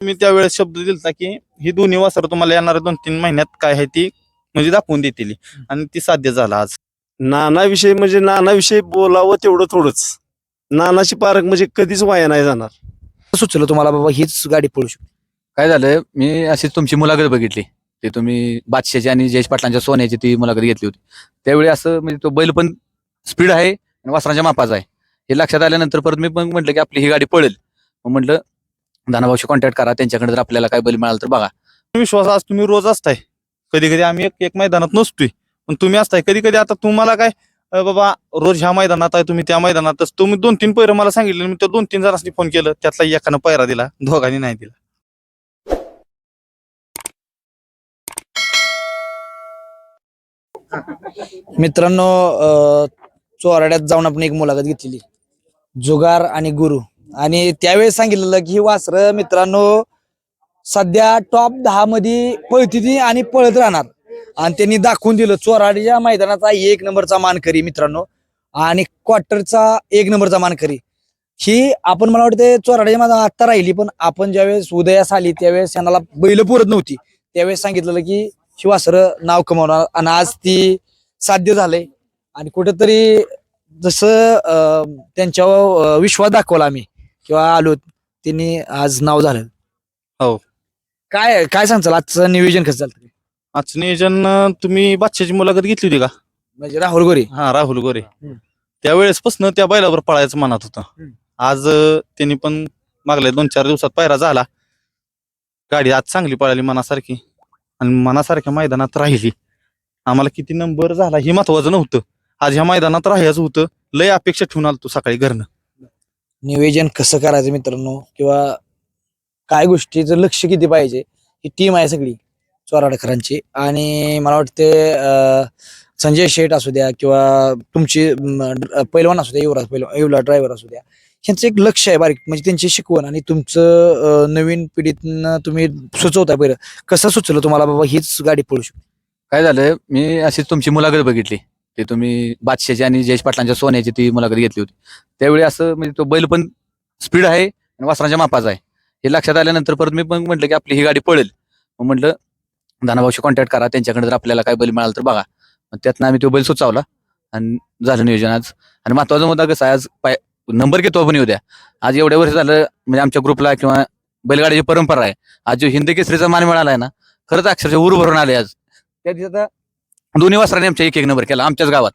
मी त्यावेळेस शब्द दिलता की ही दोन्ही वासरं तुम्हाला येणाऱ्या दोन तीन महिन्यात काय आहे ती म्हणजे दाखवून देतील. आणि ती साध्य झाला आज. नानाविषयी म्हणजे नानाविषयी बोलावं तेवढं थोडंच. नानाची पारख म्हणजे कधीच वाया नाही जाणार. सुचलं तुम्हाला बाबा हीच गाडी पळू शकते. काय झालं मी अशीच तुमची मुलाखत बघितली. ते तुम्ही बादशाची आणि जयेश पाटलांच्या सोन्याची ती मुलाखत घेतली होती. त्यावेळी असं म्हणजे तो बैल पण स्पीड आहे आणि वासरांच्या मापाचा आहे. हे लक्षात आल्यानंतर परत मी पण म्हटलं की आपली ही गाडी पळेल. मग म्हटलं दानाभाऊशी कॉन्टॅक्ट करा त्यांच्याकडे जर आपल्याला काय बैल मिळाला तर बघा. विश्वास आज तुम्ही रोज असताय. कधी कधी आम्ही एक एक मैदानात नसतोय. पण तुम्ही असताय. कधी कधी आता तुम्हाला काय अं बाबा रोज ह्या मैदानात आहे तुम्ही त्या मैदानातच. तुम्ही दोन तीन पैर मला सांगितले मी त्या दोन तीन जणांनी फोन केलं त्यातला एकानं पैरा दिला दोघांनी नाही दिला. मित्रांनो अं, चोराड्यात जाऊन आपण एक मुलाखत घेतलेली. जुगार आणि गुरु. आणि त्यावेळेस सांगितलेलं की ही वासरं मित्रांनो सध्या टॉप दहा मध्ये पळती आणि पळत राहणार. आणि त्यांनी दाखवून दिलं चोराडीच्या मैदानाचा एक नंबरचा मानकरी मित्रांनो. आणि क्वार्टरचा एक नंबरचा मानकरी. ही आपण मला वाटतं चोराडीच्या माझा आत्ता राहिली पण आपण ज्यावेळेस उदयास आली त्यावेळेस यांना बैल पुरत नव्हती. त्यावेळेस सांगितलेलं की ही नाव कमावणार. आणि आज ती साध्य झालंय. आणि कुठेतरी जसं त्यांच्यावर विश्वास दाखवला आम्ही. किंवा आलो त्यांनी आज नाव झालं. हो. काय काय सांगचाल आजचं नियोजन कसं झालं? आजचं नियोजन अं, तुम्ही बादशाची मुलाखत घेतली होती का? म्हणजे राहुल गोरे. हा राहुल गोरे. हम्म. त्यावेळेसपासून त्या बैलावर पळायचं मनात होतं. हम्म. आज अं, त्यांनी पण मागल्या दोन चार दिवसात पायरा झाला. गाडी आज चांगली पळाली मनासारखी. आणि मनासारख्या मैदानात राहिली. आम्हाला किती नंबर झाला हे महत्वाचं नव्हतं. आज ह्या मैदानात राहायचं होतं. लय अपेक्षा ठेवून आलो तू सकाळी घरनं. नियोजन कसं करायचं मित्रांनो? किंवा काय गोष्टीचं लक्ष किती पाहिजे? ही टीम आहे सगळी चोराडकरांची. आणि मला वाटते संजय शेठ असू द्या किंवा तुमची पैलवान असू द्या युवराज पैलवान युवला ड्रायव्हर असू द्या ह्यांचं एक लक्ष आहे बारीक. म्हणजे त्यांची शिकवण आणि तुमचं नवीन पिढीतनं तुम्ही सुचवताय पहिलं कसं सुचलं तुम्हाला बाबा हीच गाडी पळू शकते? काय झालं मी अशीच तुमची मुलाखत बघितली. ते तुम्ही बादशाची आणि जयेश पाटलांच्या सोन्याची ती मुलाखत घेतली होती. त्यावेळी असं म्हणजे तो बैल पण स्पीड आहे आणि वासरांच्या मापाचा आहे. हे लक्षात आल्यानंतर परत मी पण म्हटलं की आपली ही गाडी पळेल. मग म्हटलं दानाभाऊशी कॉन्टॅक्ट करा त्यांच्याकडे जर आपल्याला काय बैल मिळाला तर बघा. मग त्यातनं आम्ही तो बैल सुचावला आणि झालं नियोजन आज. आणि महत्त्वाचा मुद्दा कसं आहे आज पाय नंबर घेतो आपण उद्या आज एवढ्या वर्ष झालं म्हणजे आमच्या ग्रुपला किंवा बैलगाडीची परंपरा आहे. आज जो हिंद केसरीचा मान मिळाला आहे ना खरंच अक्षरशः उर भरून आले आज. त्या दिवसाचा दोन्ही वासराने आमच्या एक एक नंबर केला आमच्याच गावात.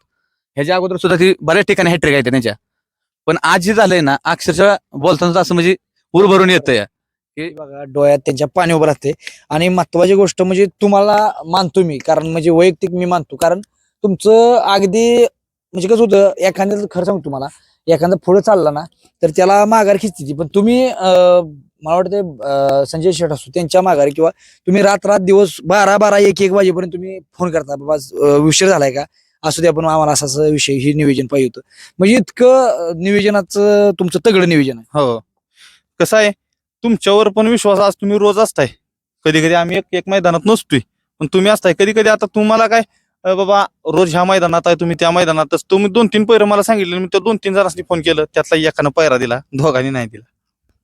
ह्याच्या अगोदर सुद्धा ती बऱ्याच ठिकाणी हॅट्रिक आहे त्यांच्या. पण आज जे झालंय ना अक्षरशः बोलताना असं म्हणजे उर भरून येतंय बघा डोळ्यात त्यांच्या पाणी उभं राहते आणि महत्वाची गोष्ट म्हणजे तुम्हाला मानतो मी कारण म्हणजे वैयक्तिक मी मानतो. कारण तुमचं अगदी म्हणजे कसं होतं एखाद्याचं खरं सांगतो तुम्हाला एखादा पुढे चालला ना तर त्याला माघार खिचते पण तुम्ही मला वाटतं संजय शेठ असतो त्यांच्या माघारी किंवा तुम्ही रात रात दिवस बारा बारा एक एक वाजेपर्यंत तुम्ही फोन करता बाबा उशीर झालाय का? असू दे आपण आम्हाला असा विषय हे नियोजन पाहिजे होतं. म्हणजे इतकं नियोजनाचं तुमचं तगडं नियोजन आहे. हो. कसं आहे तुमच्यावर पण विश्वास आज तुम्ही रोज असताय. कधी कधी आम्ही एक एक मैदानात नसतोय. पण तुम्ही असताय. कधी कधी आता तुम्हाला काय बाबा रोज ह्या मैदानात आहे तुम्ही त्या मैदानातच. तुम्ही दोन तीन पैर मला सांगितले मी त्या दोन तीन जणांनी फोन केलं त्यातला एकानं पैरा दिला दोघांनी नाही दिला.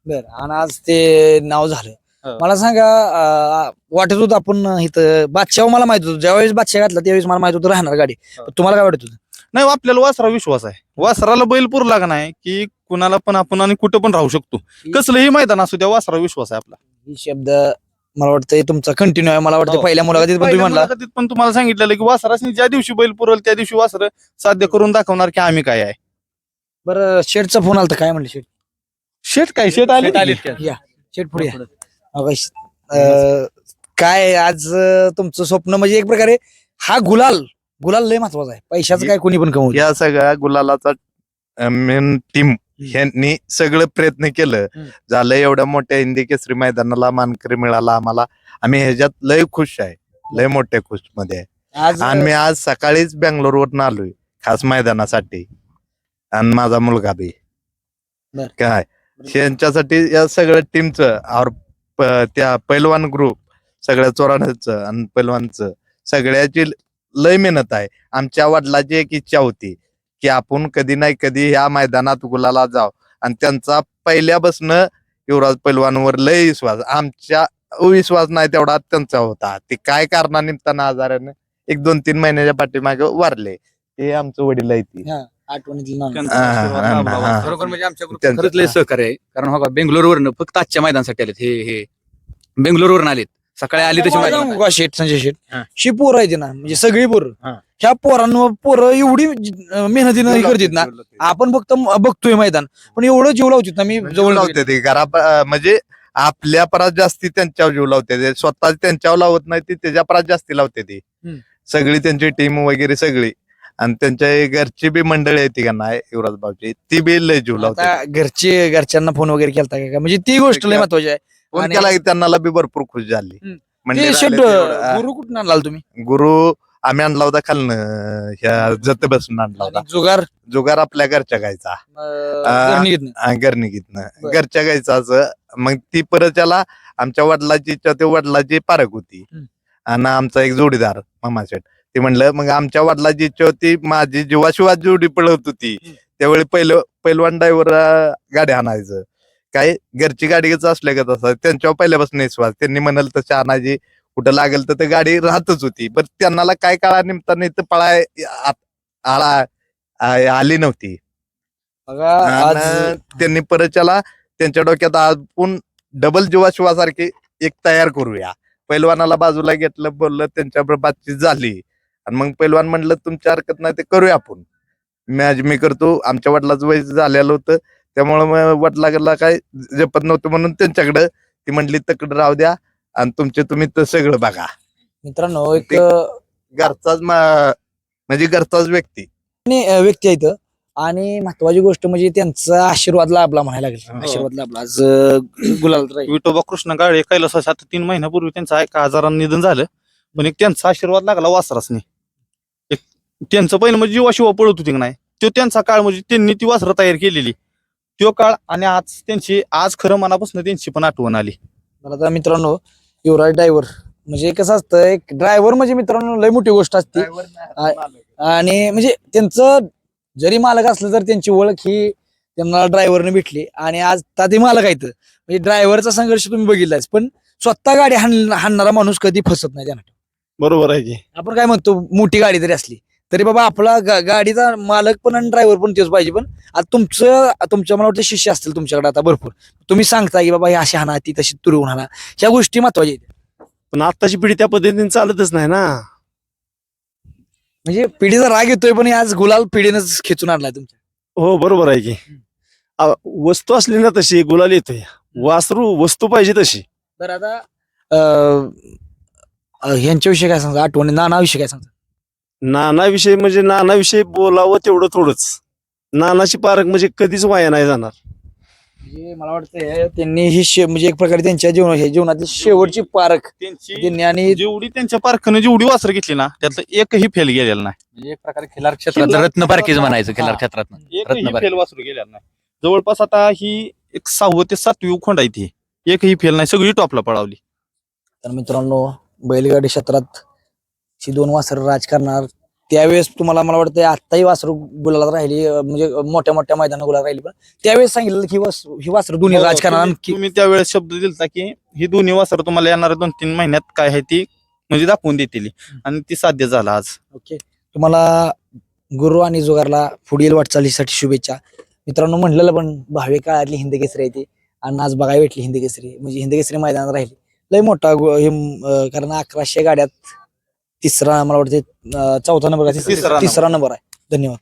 बर आणि आज ते नाव झालं. हो. मला सांगा अं, वाटत होतं आपण इथं बादशाह मला माहीत होतं. ज्यावेळेस बादशाह घातला त्यावेळेस मला माहीत होतं राहणार गाडी. हो. पण तुम्हाला काय वाटत होतं? नाही हो, आपल्याला वासरा विश्वास आहे. वासराला बैल पुरला का नाही की कुणाला पण आपण आणि कुठं पण राहू शकतो. कसलंही मैदान असू त्या वासरा विश्वास आहे आपला. ही शब्द मला वाटतं तुमचा कंटिन्यू आहे. मला वाटतं हो. पहिल्या मुलाखतीत पण तुम्ही पहिल्या म्हणला. मुलाखतीत पण तुम्हाला सांगितलेलं की वासरासनी ज्या दिवशी बैल पुरल त्या दिवशी वासर साध्य करून दाखवणार की आम्ही काय आहे. बरं शेठचा फोन आला काय म्हणले शेठ? शेट काय? शेट आले? या शेठ पुढे या. अहो, श- अं, काय आज अं, तुमचं स्वप्न म्हणजे एक प्रकारे हा गुलाल गुलाल लय महत्त्वाचा आहे. पैशाचं काय कोणी पण कमवू या सगळ्या गुलालाचा मेन टीम ह्यांनी सगळं प्रयत्न केलं. हम्म. झालं एवढ्या मोठ्या हिंदी केसरी मैदानाला मानकरी मिळाला आम्हाला. आम्ही ह्याच्यात लय खुश आहे. लय मोठ्या खुशमध्ये आहे. आज आणि मी आज सकाळीच बँगलोरवरून आलोय खास मैदानासाठी. आणि माझा मुलगा बी. बर. काय? यांच्यासाठी या सगळ्या टीमचं और प- त्या पैलवान ग्रुप सगळ्या चोराण्याचं आणि पैलवानचं सगळ्याची लय मेहनत आहे. आमच्या वडिलाची एक इच्छा होती की आपण कधी नाही कधी ह्या मैदानात गुलाला जाव. आणि त्यांचा पहिल्यापासनं युवराज पैलवानवर लय विश्वास. आमच्या विश्वास नाही तेवढा त्यांचा होता. ते काय कारणानिमित्तानं आजाराने एक दोन तीन महिन्याच्या पाठीमागे वारले. ते आमचं वडील आहे ती. हा, खरोखर म्हणजे आमच्या group त्यांचं- खरंच लय सहकार्य आहे. कारण हो का बेंगलोरवरनं फक्त आजच्या मैदानासाठी आलेत. हे हे. बेंगलोरवरून आलेत. सकाळी आली तशी का शेठ संजय शेठ? हा. शी पोरं आहेत ना म्हणजे सगळी पोरं. हा. ह्या पोरांवर पोरं एवढी अं, मेहनतीनं हे करतात ना आपण फक्त म- बघतोय मैदान. पण एवढं जीव लावतात ना मी जीव जवळ लावते ते घरा म्हणजे आपल्या परात जास्ती त्यांच्यावर जीव लावते ते स्वतः त्यांच्यावर लावत नाही ती त्याच्या परात जास्ती लावते ती हम्म. सगळी त्यांची टीम वगैरे सगळी. आणि त्यांच्या घरची बी मंडळी आहे ती का नाही युवराज भाऊची ती बी लय जीव लावते. आता घरचे घरच्यांना फोन वगैरे केलता का? म्हणजे ती गोष्ट लय महत्वाची आहे. फोन आणि- केला की त्यांना बी भरपूर खुश झाली. हम्म. म्हणजे ते. गुरु कुठून आणला तुम्ही? गुरु आम्ही आणला होता खालनं ह्या जत बसून आणला होता. आणि जुगार? जुगार आपल्या घरच्या गायचा. अं, आ, बरं. घरच्या गायचा असं. मग ती परत त्याला आमच्या वडिलाची ते वडिलाची पारख होती. हम्म. आणि आमचा एक जोडीदार मामा शेठ ते म्हणलं मग आमच्या वडिलाची इच्छा होती माझी जीवाशिवाय जोडी पळत होती. त्यावेळी पहिलं पहिलवान ड्रायव्हर गाडी आणायचं. काय घरची गाडीच असल्या का तसं? त्यांच्यावर पहिल्यापासून विश्वास त्यांनी म्हणाल तशी आणायची कुठं लागेल तर ते गाडी राहतच होती. पण त्यांना काय काळा निमित्ताने इथं पळाय आ- आला नव्हती. त्यांनी परत त्याला त्यांच्या डोक्यात आपण डबल जीवाशिवासारखी एक तयार करूया. पैलवानाला बाजूला घेतलं बोललं त्यांच्याबरोबर बातचीत झाली. आणि मग पैलवान म्हणलं तुमच्या हरकत नाही ते करूया आपण. मॅच मी करतो. आमच्या वडिलाचं वय झालेलं होतं. त्यामुळे मग वडिलाला काय जपत नव्हतं म्हणून त्यांच्याकडं ती म्हणली तकडं राहू द्या आणि तुमचे तुम्ही तर सगळं बघा. मित्रांनो एक घरचाच मा- म्हणजे घरचाच व्यक्ती. व्यक्ती आहेत आणि महत्वाची गोष्ट म्हणजे त्यांचा आशीर्वाद लाभला म्हणायला लागेल. हो. आशीर्वाद लाभला. आज गुलाल विठोबा कृष्ण गाळे कैलास आता तीन महिन्यापूर्वी त्यांचा एका आजारानं निधन झालं. पण एक त्यांचा आशीर्वाद लागला वासरासने. त्यांचं पहिलं म्हणजे जीवाशिवा पळत होती का नाही तो त्यांचा काळ म्हणजे त्यांनी ती वासरं तयार केलेली. तो काळ आणि आज त्यांची आज खरं मनापासून त्यांची पण आठवण आली. मला आता मित्रांनो युवराज ड्रायव्हर म्हणजे कसं असतं एक ड्रायव्हर म्हणजे मित्रांनो लय मोठी गोष्ट असते. आणि म्हणजे त्यांचं जरी मालक असलं तर त्यांची ओळख ही त्यांना ड्रायव्हरने भेटली. आणि आज ता ते मालक आहेत. म्हणजे ड्रायव्हरचा संघर्ष तुम्ही बघितलाच पण स्वतः गाडी हाण हाणणारा माणूस कधी फसत नाही त्यांना. बरोबर आहे की. आपण काय म्हणतो मोठी गाडी जरी असली तरी बाबा आपला गा- गाडीचा मालक पण आणि ड्रायव्हर पण तेच पाहिजे. पण आता तुमचं तुमच्या मला वाटतं शिष्य असतील तुमच्याकडे आता भरपूर. तुम्ही सांगता की बाबा ही अशी हाना ती तशी तुरवून हाना ह्या गोष्टी महत्त्वाच्या आहेत. पण आताची पिढी त्या पद्धतीने चालतच नाही ना. म्हणजे पिढीचा राग येतोय पण हे आज गुलाल पिढीनंच खेचून आणलाय तुमच्या. हो बरोबर आहे की. आ, वस्तू असली ना तशी गुलाल येतोय. वासरू वस्तू पाहिजे तशी. तर आता अं, अं, ह्यांच्याविषयी काय सांगता? आठवणी नानाविषयी काय सांगता? नानाविषयी म्हणजे नानाविषयी बोलावं तेवढं थोडंच. नानाची पारख म्हणजे कधीच वाया नाही जाणार. म्हणजे मला वाटतं त्यांनी ही शे म्हणजे एक प्रकारे त्यांच्या जीवन हे जीवनातली शेवटची पारख त्यांची त्यांनी आणि जेवढी त्यांच्या पारखनं जेवढी वासरं घेतली ना त्यातलं एकही फेल गेलेलं नाही. म्हणजे एक प्रकारे खिलार क्षेत्रात खिलार रत्न पारखीच क्षेत्रात- म्हणायचं खिलार हा. क्षेत्रात. एकही फेल वासरू गेलेलं नाही. जवळपास आता ही एक सहावं ते सातवी खोंड आहे ती. एकही फेल नाही सगळी टॉपला पळावली. तर मित्रांनो बैलगाडी क्षेत्रात ही दोन वासर राज करणार. त्यावेळेस तुम्हाला मला वाटतं आत्ताही वासरू गुलाला राहिली अं, म्हणजे मोठ्या मोठ्या मैदानात गुलाल राहिली पण त्यावेळेस सांगितलं की वास- ही वासर दोन्ही हो, राज करणार तुम्ही- आणखी तुम्ही त्यावेळेस शब्द दिलता की ही दोन्ही वासरं तुम्हाला येणाऱ्या दोन तीन महिन्यात काय आहे ती म्हणजे दाखवून देतील. आणि ती साध्य झालं आज. ओके. तुम्हाला गुरु आणि जुगारला पुढील वाटचालीसाठी शुभेच्छा. मित्रांनो म्हणलेलं पण भावे काळातली हिंद केसरी आहे ती. आणि आज बघायला भेटली हिंद केसरी म्हणजे हिंद केसरी मैदानात राहिली. लय मोठा गो- हे अं, कारण अकराशे गाड्यात तिसरा मला वाटते अं, चौथा नंबर का तिसरा? तिसरा number. तिसरा नंबर आहे. धन्यवाद.